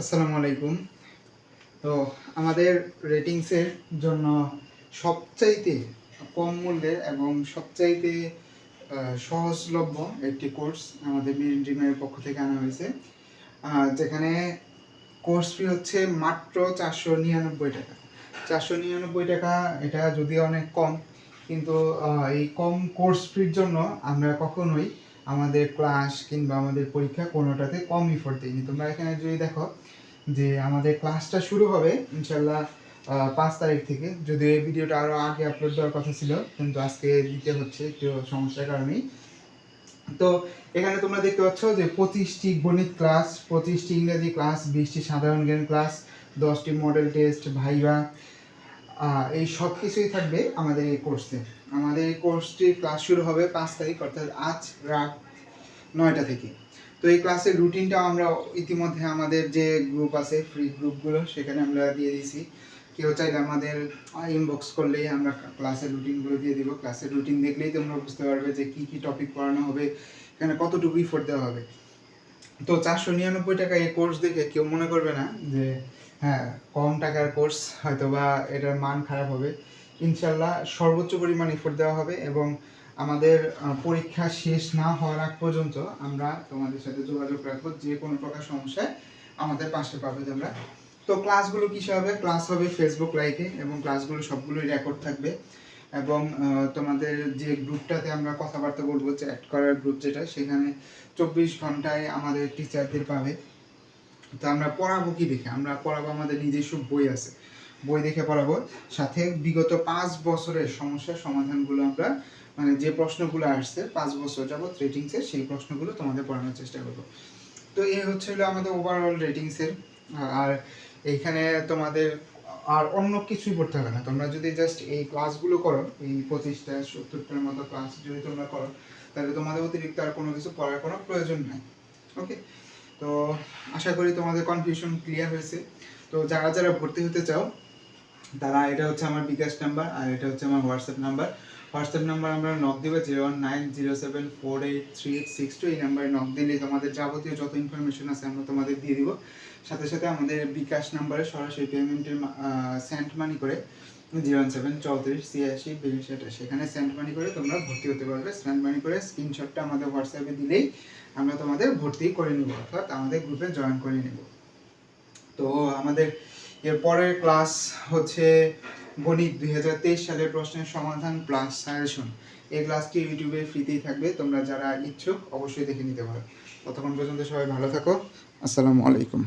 আসসালামু আলাইকুম। তো আমাদের রেটিংসের জন্য সবচাইতে কম মূল্যের এবং সবচাইতে সহজলভ্য একটি কোর্স আমাদের মেরিন ড্রিমের পক্ষ থেকে আনা হয়েছে। যেখানে কোর্স ফি হচ্ছে মাত্র চারশো নিরানব্বই টাকা। চারশো নিরানব্বই টাকা, এটা যদিও অনেক কম, কিন্তু এই কম কোর্স ফির জন্য আমরা কখনোই আমাদের ক্লাস কিংবা আমাদের পরীক্ষা কোনোটাতে কম ইফোর্ট দিইনি তোমরা এখানে যদি দেখো যে আমাদের ক্লাসটা শুরু হবে ইনশাল্লাহ পাঁচ তারিখ থেকে। যদি এই ভিডিওটা আরও আগে আপলোড দেওয়ার কথা ছিল, কিন্তু আজকে দিতে হচ্ছে একটু সমস্যার কারণেই। তো এখানে তোমরা দেখতে পাচ্ছ যে পঁচিশটি গণিত ক্লাস পঁচিশটি ইংরেজি ক্লাস বিশটি সাধারণ জ্ঞান ক্লাস দশটি মডেল টেস্ট ভাইবা এই সব কিছুই থাকবে আমাদের এই কোর্সে আমাদের এই কোর্সটি ক্লাস শুরু হবে পাঁচ তারিখ, অর্থাৎ আজ রাত নয়টা থেকে। তো এই ক্লাসের রুটিনটা আমরা ইতিমধ্যে আমাদের যে গ্রুপ আছে ফ্রি গ্রুপগুলো সেখানে আমরা দিয়ে দিয়েছি। কেউ চাইলে আমাদের ইনবক্স করলেই আমরা ক্লাসের রুটিনগুলো দিয়ে দিব। ক্লাসের রুটিন দেখলেই তোমরা বুঝতে পারবে যে কি কি টপিক পড়ানো হবে, এখানে কতটুকু ইফোর্ট দেওয়া হবে। তো চারশো নিরানব্বই টাকা এই কোর্স দেখে কেউ মনে করবে না যে হ্যাঁ কম টাকার কোর্স হয়তো বা এটার মান খারাপ হবে। ইনশাল্লাহ সর্বোচ্চ পরিমাণ এফোর্ট দেওয়া হবে এবং আমাদের পরীক্ষা শেষ না হওয়ার আগ পর্যন্ত আমরা তোমাদের সাথে যোগাযোগ রাখব যে কোনো প্রকার সমস্যায় আমাদের পাশে পাবে তোমরা। তো ক্লাসগুলো কিসে হবে? ক্লাস হবে ফেসবুক লাইভে এবং ক্লাসগুলো সবগুলোই রেকর্ড থাকবে। এবং তোমাদের যে গ্রুপটাতে আমরা কথাবার্তা বলব চ্যাট করার গ্রুপ যেটা, সেখানে চব্বিশ ঘন্টায় আমাদের টিচারদের পাবে। তো আমরা পড়াবো কি দেখে? আমরা পড়াবো আমাদের নিজস্ব বই আছে। বই দেখে পড়াবো। সাথে বিগত পাঁচ বছরের সমস্যার সমাধানগুলো আমরা মানে যে প্রশ্নগুলো আসছে, পাঁচ বছর যাবত রেটিংসের সেই প্রশ্নগুলো তোমাদের পড়ানোর চেষ্টা করব। তো এই হচ্ছে হলো আমাদের ওভারঅল রেটিংসের আর এইখানে তোমাদের আর অন্য কিছুই পড়তে হবে না। তোমরা যদি জাস্ট এই ক্লাসগুলো করো, এই পঁচিশটা, সত্তরটার মতো ক্লাস যদি তোমরা করো, তাহলে তোমাদের অতিরিক্ত আর কোনো কিছু পড়ার কোনো প্রয়োজন নাই। ওকে তো আশা করি তোমাদের কনফিউশন ক্লিয়ার হয়েছে। তো যারা যারা ভর্তি হতে চাও, তারা এটা হচ্ছে আমার বিকাশ নাম্বার আর এটা হচ্ছে আমার হোয়াটসঅ্যাপ নাম্বার হোয়াটসঅ্যাপ নাম্বার আমরা নক দেবে zero one nine zero seven four eight three eight six two এই নাম্বারে নক দিলে তোমাদের যাবতীয় যত ইনফরমেশন আছে আমরা তোমাদের দিয়ে দিব। সাথে সাথে আমাদের বিকাশ নাম্বারে সরাসরি পেমেন্টের সেন্ট মানি করে জিরো ওয়ান সেভেন চৌত্রিশ ছিয়াশি বিশ আঠাশ। সেখানে সেন্ট মানি করে তোমরা ভর্তি হতে পারবে। সেন্ট মানি করে স্ক্রিনশটটা আমাদের হোয়াটসঅ্যাপে দিলেই আমরা তোমাদের ভর্তি করে নিব, অর্থাৎ আমাদের গ্রুপে জয়েন করে নিব। তো আমাদের এর পরের ক্লাস হচ্ছে গণিত দুই হাজার তেইশ সালের প্রশ্নের সমাধান প্লাস সাজেশন এই ক্লাসটি ইউটিউবে ফ্রিতেই থাকবে, তোমরা যারা ইচ্ছুক অবশ্যই দেখে নিতে পারো। ততক্ষণ পর্যন্ত সবাই ভালো থাকো। আসসালামু আলাইকুম।